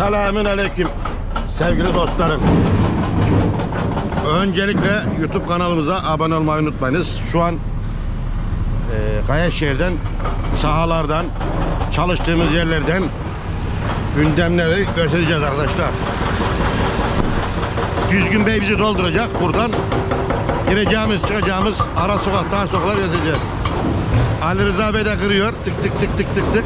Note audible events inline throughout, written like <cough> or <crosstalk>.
Selamün aleyküm sevgili dostlarım. Öncelikle YouTube kanalımıza abone olmayı unutmayınız. Şu an e, Kayaşehir'den, sahalardan, çalıştığımız yerlerden gündemleri göstereceğiz arkadaşlar. Düzgün Bey bizi dolduracak. Buradan gireceğimiz, çıkacağımız ara sokak, dar sokaklar gezeceğiz. Ali Rıza Bey de kırıyor. Tık tık tık tık tık tık.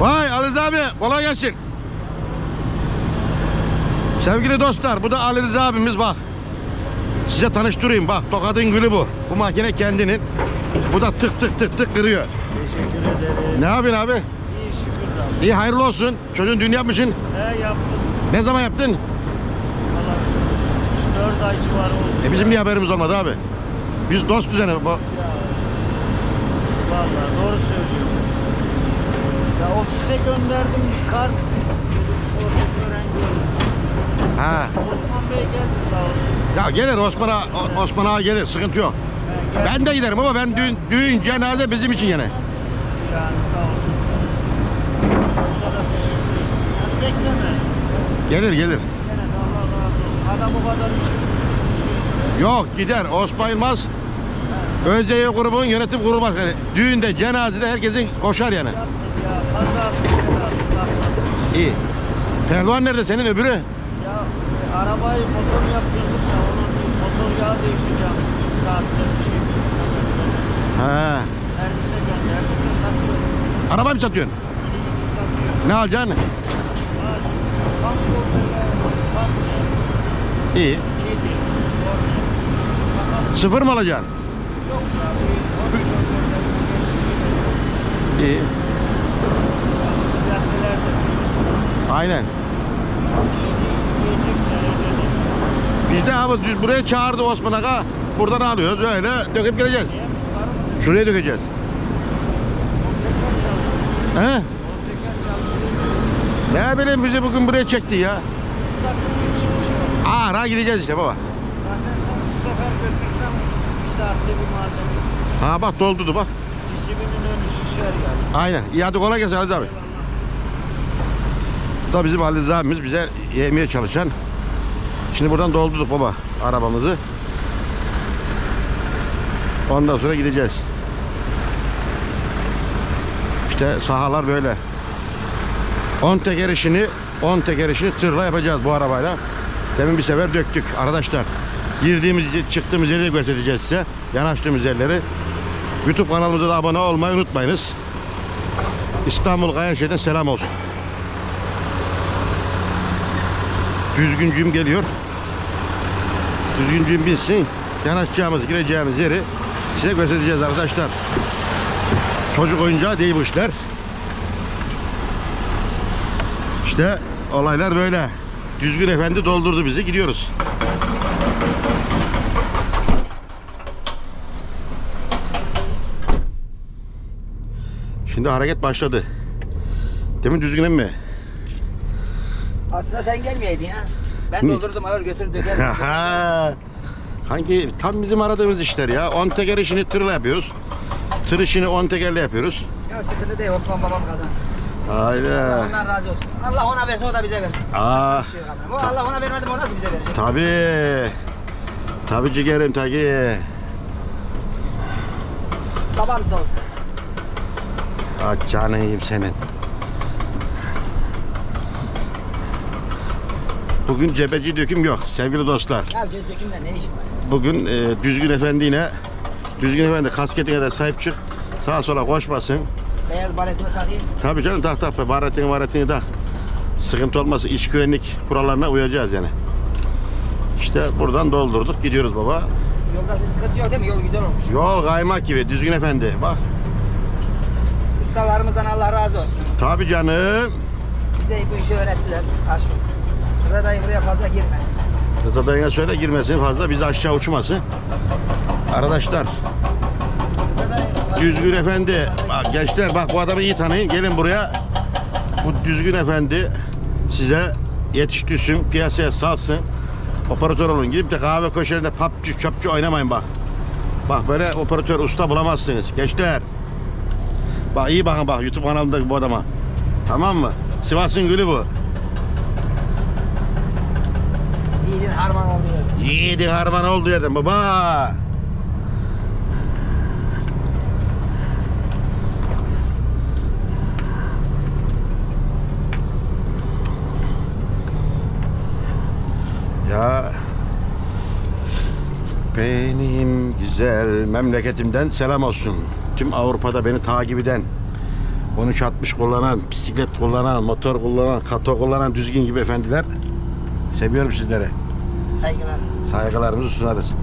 Vay Ali Rıza abi kolay gelsin. Sevgili dostlar bu da Ali Rıza abimiz bak. Size tanıştırayım bak tokadın gülü bu. Bu makine kendinin. Bu da tık tık tık tık kırıyor. Teşekkür ederim. Ne yapıyorsun abi? İyi şükür abi. İyi hayırlı olsun. Çocuğun düğün yapmışsın. He yaptım. Ne zaman yaptın? Valla 3-4 ay civarı oldu. E bizim niye haberimiz olmadı abi? Biz dost düzeni. bu- Ya, Valla doğru söylüyorum. Ya ofise gönderdim bir kart. Orada gören gördüm. Ha. Osman Bey geldi sağ olsun. Ya gelir Osman ağa, Osman ağa gelir sıkıntı yok. Geldi. Ben de giderim ama ben düğün, düğün cenaze bizim için yine. Yani sağ olsun kendisi. Ona da teşekkür ederim. Yani bekleme. Gelir gelir. Gene de Allah razı olsun. Adam o kadar Yok gider Osman Yılmaz. Özyeği grubun yönetim kurulu başkanı. Düğünde cenazede herkesin koşar yani. ya. İyi. Pehlivan nerede senin öbürü? Ya e, arabayı motor yaptırdık ya onun motor yağı değişeceğimiş bir saatte bir şey. Ha. Servise gönderdik de satıyor. Araba mı satıyorsun? Minibüsü satıyor. Ne alacaksın? Böyle kamyon, İyi. kedi. Bakalım Sıfır mı alacaksın? yok geçişi. İyi. Aynen. Biz de abi buraya çağırdı Osman Aga. Buradan alıyoruz öyle döküp geleceğiz. Şuraya dökeceğiz. He? Ne bileyim bizi bugün buraya çekti ya. Ara gideceğiz işte baba. Zaten sen bu sefer götürsen bir saatte bir malzemesi. Ha bak doldurdu bak. Cisiminin önü şişer yani. Aynen. İyi hadi kolay gelsin Ali abi. Da bizim Ali Rıza abimiz bize yemeye çalışan. Şimdi buradan doldurduk baba arabamızı. Ondan sonra gideceğiz. İşte sahalar böyle. 10 teker işini 10 teker işini tırla yapacağız bu arabayla. Demin bir sefer döktük arkadaşlar. Girdiğimiz çıktığımız yeri göstereceğiz size. Yanaştığımız yerleri. YouTube kanalımıza da abone olmayı unutmayınız. İstanbul Kayaşehir'den selam olsun. Düzgüncüm geliyor. Düzgüncüm bilsin. Yanaşacağımız, gireceğimiz yeri size göstereceğiz arkadaşlar. Çocuk oyuncağı değil bu işler. İşte olaylar böyle. Düzgün efendi doldurdu bizi. Gidiyoruz. Şimdi hareket başladı. Demin düzgün mi? Aslında sen gelmeyeydin ya. Ben doldurdum alır götür dökerim. Aha. <laughs> Kanki tam bizim aradığımız işler ya. 10 teker işini tırla yapıyoruz. Tır işini 10 tekerle yapıyoruz. ya sıkıntı değil Osman babam kazansın. Haydi. Allah razı olsun. Allah ona versin o da bize versin. Aa, Bir şey yok ama. O Allah ona vermedi mi o nasıl bize verecek? tabii. Tabii ciğerim tabii. Babam sağ olsun. Ah canıyım senin. Bugün cebeci döküm yok sevgili dostlar. Ya Cez dökümden ne işin var? Bugün e, Düzgün Efendi yine Düzgün Efendi kasketine de sahip çık. Sağa sola koşmasın. Beyaz baretimi takayım. Tabii canım tak tak baharatını baharatını tak. Sıkıntı olmasın iç güvenlik kurallarına uyacağız yani. İşte buradan doldurduk gidiyoruz baba. Yolda bir sıkıntı yok değil mi? Yol güzel olmuş. Yol kaymak gibi düzgün efendi bak. Ustalarımızdan Allah razı olsun. Tabii canım. Bize bu işi öğrettiler. Aşk. Kıza dayı buraya fazla girme. Rıza dayına söyle girmesin fazla bizi aşağı uçmasın. Arkadaşlar Düzgün efendi bak gençler bak bu adamı iyi tanıyın gelin buraya. Bu düzgün efendi size yetiştirsin piyasaya salsın. Operatör olun gidip de kahve köşelerinde papçı çöpçü oynamayın bak. Bak böyle operatör usta bulamazsınız gençler. Bak iyi bakın bak YouTube kanalındaki bu adama. Tamam mı? Sivas'ın gülü bu. Yiğidin harman oluyor. Yiğidin harman oldu dedim baba. Ya benim güzel memleketimden selam olsun. Tüm Avrupa'da beni takip eden 1360 kullanan, bisiklet kullanan, motor kullanan, kato kullanan düzgün gibi efendiler. Seviyorum sizleri. Saygılar. Saygılarımızı sunarız.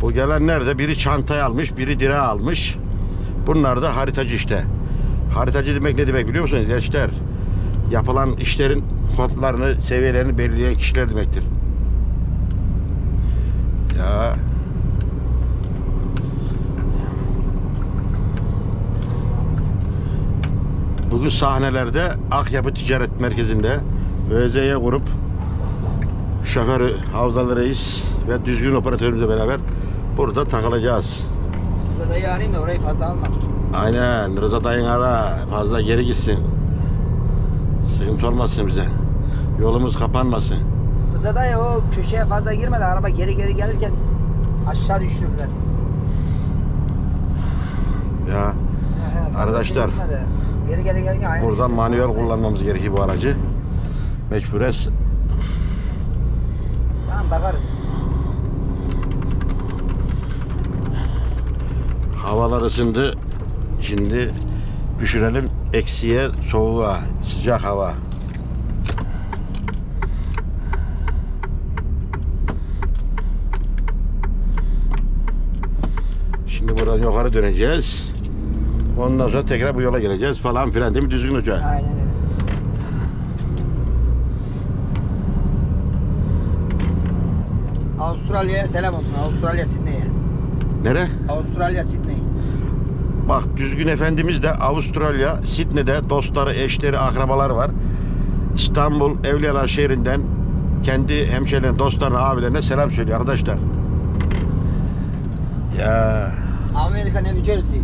Bu gelenler de biri çantayı almış, biri direği almış. Bunlar da haritacı işte. Haritacı demek ne demek biliyor musunuz gençler? Yapılan işlerin kodlarını, seviyelerini belirleyen kişiler demektir. Ya Bugün sahnelerde Akyapı Ticaret Merkezi'nde ÖZ'ye kurup şoförü Havzalı Reis ve düzgün operatörümüzle beraber burada takılacağız. Kıza dayı arayayım da orayı fazla almaz. Aynen Rıza dayın ara fazla geri gitsin. Sıkıntı olmasın bize. Yolumuz kapanmasın. Kıza dayı o köşeye fazla girmedi. Araba geri geri gelirken aşağı düşürdüler. Ya He fazla Arkadaşlar, şey gitmedi. Geri geri gelirken buradan düşürdü. manuel kullanmamız gerekiyor bu aracı. Mecbures Tamam bakarız. Havalar ısındı. Şimdi düşürelim eksiye soğuğa sıcak hava. Şimdi buradan yukarı döneceğiz. Ondan sonra tekrar bu yola geleceğiz falan filan değil mi Düzgün Hoca? Aynen öyle. Avustralya'ya selam olsun. Avustralya Sydney'e. Nere? Avustralya Sydney. Bak Düzgün Efendimiz de Avustralya, Sidney'de dostları, eşleri, akrabaları var. İstanbul, Evliyalar şehrinden kendi hemşehrilerine, dostlarına, abilerine selam söylüyor arkadaşlar. Ya Amerika New Jersey.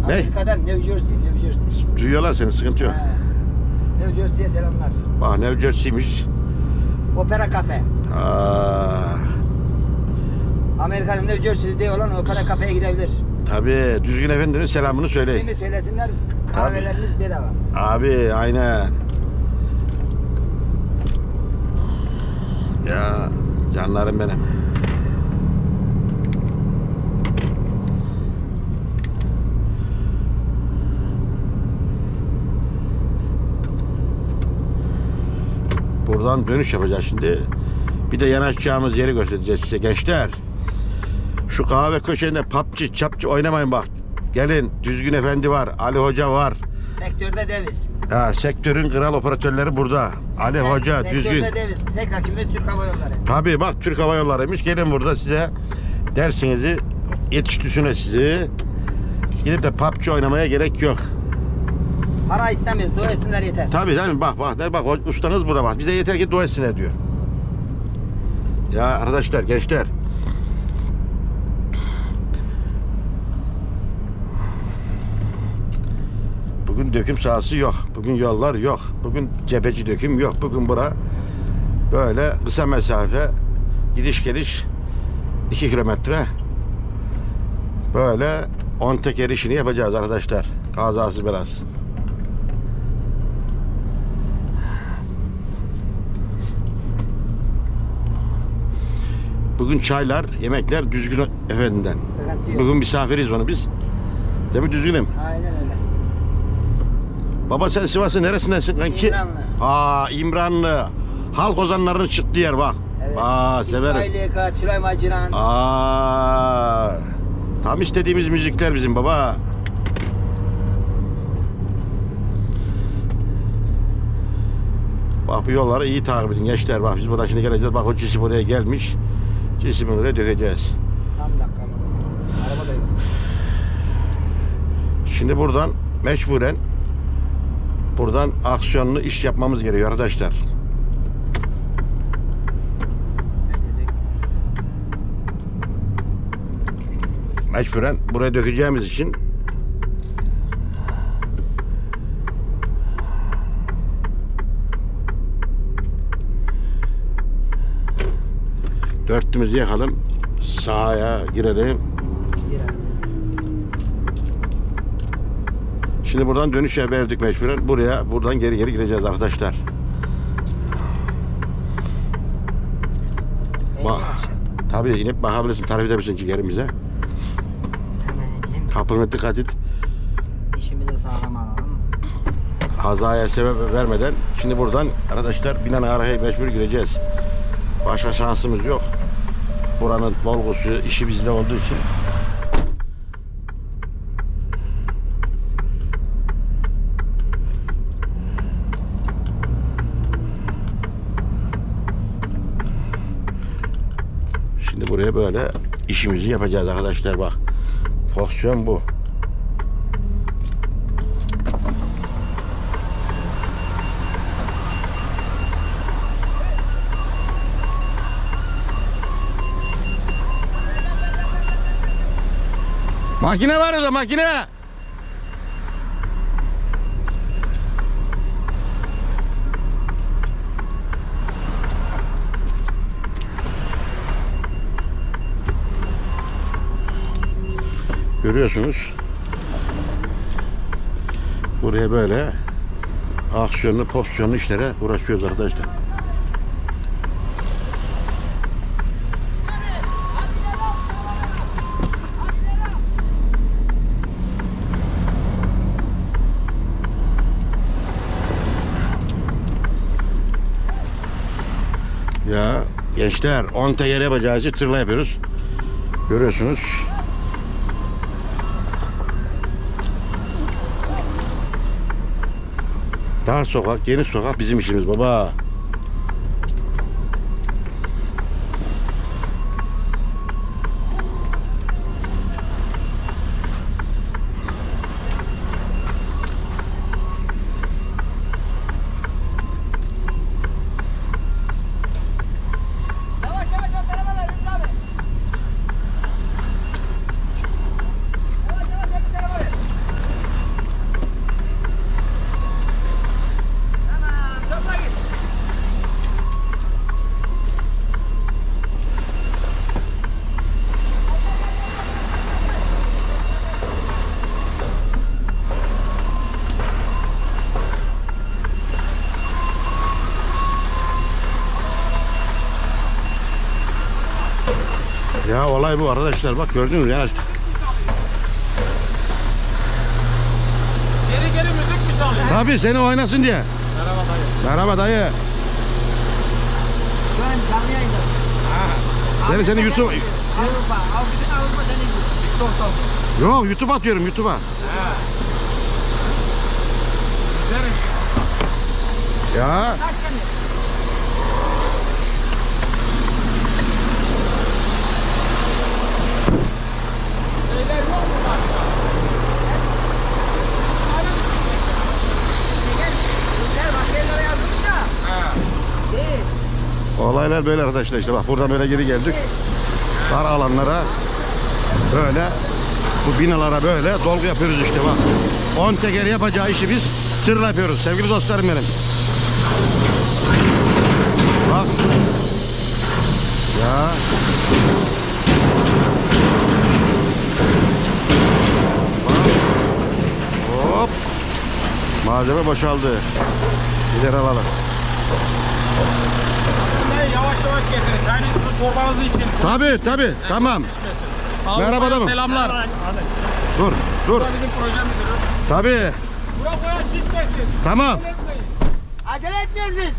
Ne? Amerika'dan New Jersey, New Jersey. duyuyorlar seni sıkıntı yok. He. New Jersey'ye selamlar. Bak New Jersey'miş. Opera Cafe. Aa, Amerika'nın New Jersey'de olan Opera Cafe'ye gidebilir. tabii Düzgün Efendi'nin selamını söyleyin. İsmini söylesinler. Kahveleriniz bedava. Abi aynen. Ya canlarım benim. Buradan dönüş yapacağız şimdi. Bir de yanaşacağımız yeri göstereceğiz size gençler. Şu kahve köşeğinde PUBG, çapçı oynamayın bak. Gelin Düzgün Efendi var, Ali Hoca var. Sektörde deviz. Ha, sektörün kral operatörleri burada. Ali Sektör- Hoca, Sektörde Düzgün. deviz. Tek hakimiz Türk Hava Yolları. Tabii bak Türk Hava Yolları'ymış. Gelin burada size dersinizi yetiştüsüne sizi. Gidip de PUBG oynamaya gerek yok. Para istemiyoruz. Dua etsinler yeter. Tabii tabii bak bak ne bak ustanız burada bak. Bize yeter ki dua etsinler diyor. Ya arkadaşlar gençler. Bugün döküm sahası yok. Bugün yollar yok. Bugün cepheci döküm yok. Bugün bura böyle kısa mesafe gidiş geliş 2 kilometre böyle 10 teker işini yapacağız arkadaşlar. Kazası biraz. Bugün çaylar, yemekler düzgün efendinden. Sıkıntı yok. Bugün misafiriz onu biz. Değil mi düzgünüm? Aynen öyle. Baba sen Sivas'ın neresindensin kanki? İmranlı. Aa İmranlı. Halk ozanlarının çıktığı yer bak. Evet. Aa severim. İsmail Yeka, Tülay Maciran. Aa. Tam istediğimiz müzikler bizim baba. Bak bu yolları iyi takip edin gençler. Bak biz buradan şimdi geleceğiz. Bak o cisim oraya gelmiş. Cisimi oraya dökeceğiz. Tam dakikamız. Araba da yok. Şimdi buradan mecburen buradan aksiyonlu iş yapmamız gerekiyor arkadaşlar. Mecburen buraya dökeceğimiz için dörtlümüzü yakalım. Sahaya girelim. Şimdi buradan dönüş verdik mecburen. Buraya buradan geri geri gireceğiz arkadaşlar. Bak. Tabii inip bakabilirsin, tarif edebilirsin. Hemen ineyim. Kapına dikkat et. İşimizi sağlam alalım. Kazaya sebep vermeden şimdi buradan arkadaşlar binen araya mecbur gireceğiz. Başka şansımız yok. Buranın dolgusu işi bizde olduğu için. Şimdi buraya böyle işimizi yapacağız arkadaşlar bak. Fonksiyon bu. Makine var orada makine. Görüyorsunuz. Buraya böyle aksiyonlu, pozisyonlu işlere uğraşıyoruz arkadaşlar. Ya gençler 10 teker yapacağız için tırla yapıyoruz. Görüyorsunuz. Dar sokak, geniş sokak bizim işimiz baba. Olay bu arkadaşlar bak gördünüz mü? Yani Geri geri müzik mi çalıyor? Tabii seni oynasın diye. Merhaba dayı. Merhaba dayı. An canlı yayındasın. Seni seni YouTube Avrupa, Avrupa, Avrupa seni. TikTok'ta. Yok YouTube atıyorum YouTube'a. Ya Kaç sene? Şeyler yok mu başka? Güzel bak yerlere yazmış da. He. Değil. Olaylar böyle arkadaşlar işte bak buradan böyle geri geldik. Dar alanlara böyle bu binalara böyle dolgu yapıyoruz işte bak. 10 teker yapacağı işi biz tırla yapıyoruz sevgili dostlarım benim. Bak. Ya. Bak. Hop. Malzeme boşaldı. İleri alalım. Dayı yavaş yavaş getirin. Çayınızı, çorbanızı için. Tabi tabi tamam. Şişmesin. Merhaba Avrupa'ya adamım. Selamlar. Dur dur. Bu da bizim proje müdürü. Tabi Bura koyan şişmesin. tamam. Acele etmeyin. Acele etmiyoruz biz.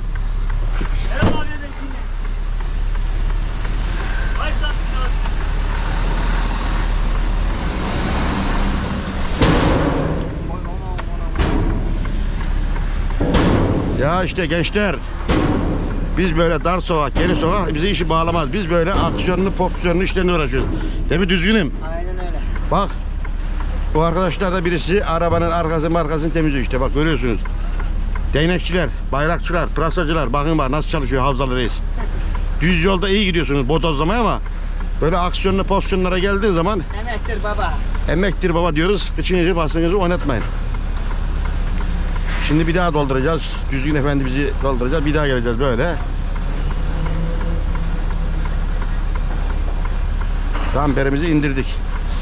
Ya işte gençler biz böyle dar sokak, geniş sokak bizi işi bağlamaz. Biz böyle aksiyonlu, popsiyonlu işlerine uğraşıyoruz. Değil mi düzgünüm? Aynen öyle. Bak Bu arkadaşlar da birisi arabanın arkasını markasını temizliyor işte bak görüyorsunuz. Değnekçiler, bayrakçılar, pırasacılar bakın bak nasıl çalışıyor Havzalı Reis. Düz yolda iyi gidiyorsunuz botozlamaya ama böyle aksiyonlu pozisyonlara geldiği zaman Emektir baba. emektir baba diyoruz. Kıçınızı basınızı oynatmayın. Şimdi bir daha dolduracağız. Düzgün efendi bizi dolduracağız. Bir daha geleceğiz böyle. Damperimizi indirdik.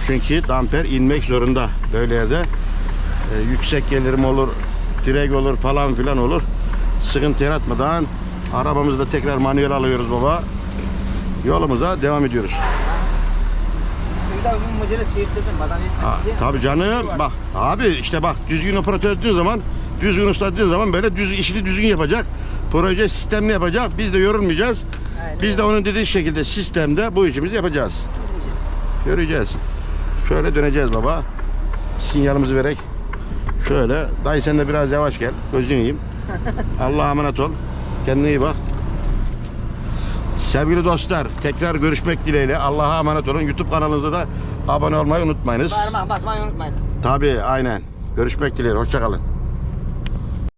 Çünkü damper inmek zorunda böyle yerde. Ee, yüksek gelirim olur, direk olur falan filan olur. Sıkıntı yaratmadan arabamızı da tekrar manuel alıyoruz baba. Yolumuza devam ediyoruz. Diye. tabii canım. Bak abi işte bak düzgün operatör dediğin zaman düzgün usta dediğin zaman böyle düz işini düzgün yapacak. Proje sistemli yapacak. Biz de yorulmayacağız. Aynen. Biz de onun dediği şekilde sistemde bu işimizi yapacağız. Göreceğiz. Şöyle döneceğiz baba. Sinyalimizi vererek. Şöyle. Dayı sen de biraz yavaş gel. Gözünü yiyeyim. <laughs> Allah'a emanet ol. Kendine iyi bak. Sevgili dostlar tekrar görüşmek dileğiyle Allah'a emanet olun. YouTube kanalınıza da abone olmayı unutmayınız. Parmak basmayı unutmayınız. Tabii aynen. Görüşmek dileğiyle. Hoşçakalın.